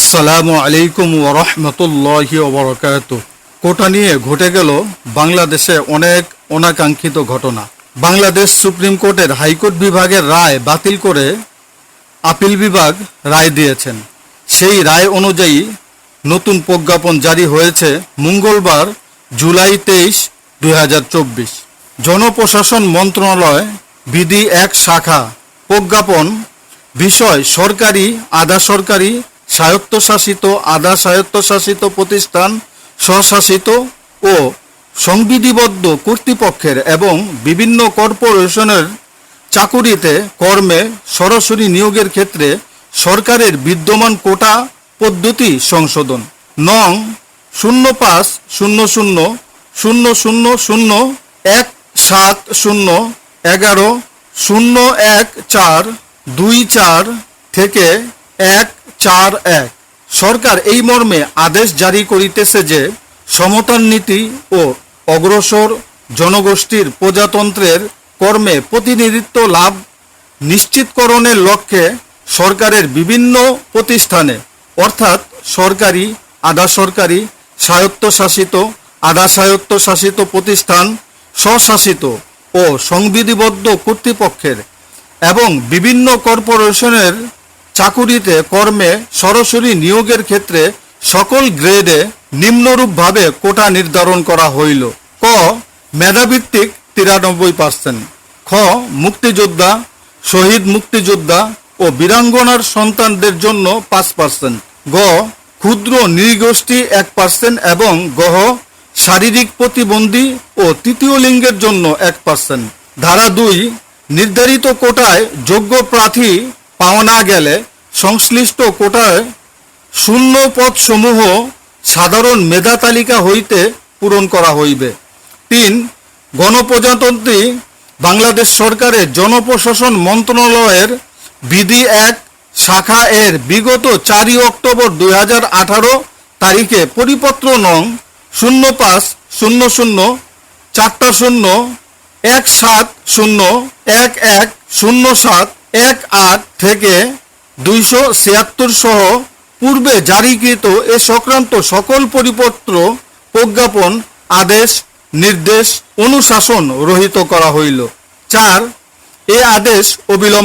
আসসালামু আলাইকুম ওরহমতুল্লাহি ওবরকাত কোটা নিয়ে ঘটে গেল বাংলাদেশে অনেক অনাকাঙ্ক্ষিত ঘটনা। বাংলাদেশ সুপ্রিম কোর্টের হাইকোর্ট বিভাগের রায় বাতিল করে আপিল বিভাগ রায় দিয়েছেন। সেই রায় অনুযায়ী নতুন প্রজ্ঞাপন জারি হয়েছে মঙ্গলবার, জুলাই তেইশ, দুই জনপ্রশাসন মন্ত্রণালয় বিধি এক শাখা প্রজ্ঞাপন বিষয় সরকারি, আধা সরকারি স্বায়ত্তশাসিত, আধা স্বায়ত্তশাসিত প্রতিষ্ঠান স্বশাসিত ও সংবিধিবদ্ধ কর্তৃপক্ষের এবং বিভিন্ন কর্পোরেশনের চাকুরিতে কর্মে সরাসরি নিয়োগের ক্ষেত্রে সরকারের বিদ্যমান কোটা পদ্ধতি সংশোধন। নং শূন্য পাঁচ শূন্য শূন্য শূন্য শূন্য শূন্য এক সাত শূন্য এগারো শূন্য এক চার দুই চার থেকে এক চার এক। সরকার এই মর্মে আদেশ জারি করিতেছে যে সমতার নীতি ও অগ্রসর জনগোষ্ঠীর প্রজাতন্ত্রের কর্মে প্রতিনিধিত্ব লাভ নিশ্চিতকরণের লক্ষ্যে সরকারের বিভিন্ন প্রতিষ্ঠানে, অর্থাৎ সরকারি আধা সরকারি স্বায়ত্তশাসিত আধা স্বায়ত্তশাসিত প্রতিষ্ঠান, স্বশাসিত ও সংবিধিবদ্ধ কর্তৃপক্ষের এবং বিভিন্ন কর্পোরেশনের চাকুরিতে কর্মে সরাসরি নিয়োগের ক্ষেত্রে সকল গ্রেডে নিম্নরূপভাবে কোটা নির্ধারণ করা হইল। ক, মেধাভিত্তিক তিরানব্বই পার্সেন্ট খ, মুক্তিযোদ্ধা, শহীদ মুক্তিযোদ্ধা ও বীরাঙ্গনার সন্তানদের জন্য পাঁচ পার্সেন্ট গ, ক্ষুদ্র নৃগোষ্ঠী এক পার্সেন্ট এবং গহ শারীরিক প্রতিবন্ধী ও তৃতীয় লিঙ্গের জন্য এক পার্সেন্ট ধারা দুই, নির্ধারিত কোটায় যোগ্য প্রার্থী পাওয়া না গেলে সংশ্লিষ্ট কোটায় শূন্য পদসমূহ সাধারণ মেধা তালিকা হইতে পূরণ করা হইবে। তিন, গণপ্রজাতন্ত্রী বাংলাদেশ সরকারের জনপ্রশাসন মন্ত্রণালয়ের বিধি এক, শাখা এর বিগত চারই অক্টোবর দু হাজার আঠারো তারিখে পরিপত্র নং শূন্য পাঁচ শূন্য শূন্য চারটা শূন্য, এক সাত শূন্য, এক এক শূন্য সাত এক আট থেকে দুইশো ছিয়াত্তর সহ পূর্বে জারিকৃত এ সংক্রান্ত সকল পরিপত্র প্রজ্ঞাপন, আদেশ, নির্দেশ, অনুশাসন রহিত করা হইল। চার, এ আদেশ অবিলম্বে